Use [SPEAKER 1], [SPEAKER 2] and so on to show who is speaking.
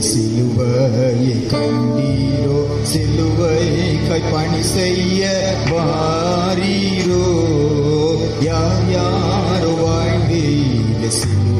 [SPEAKER 1] சிலுவையை கண்டீரோ சிலுவையை கைப்பணி செய்ய வாரீரோ. யார் யாரோ வாழ்ந்தீர சிலுவை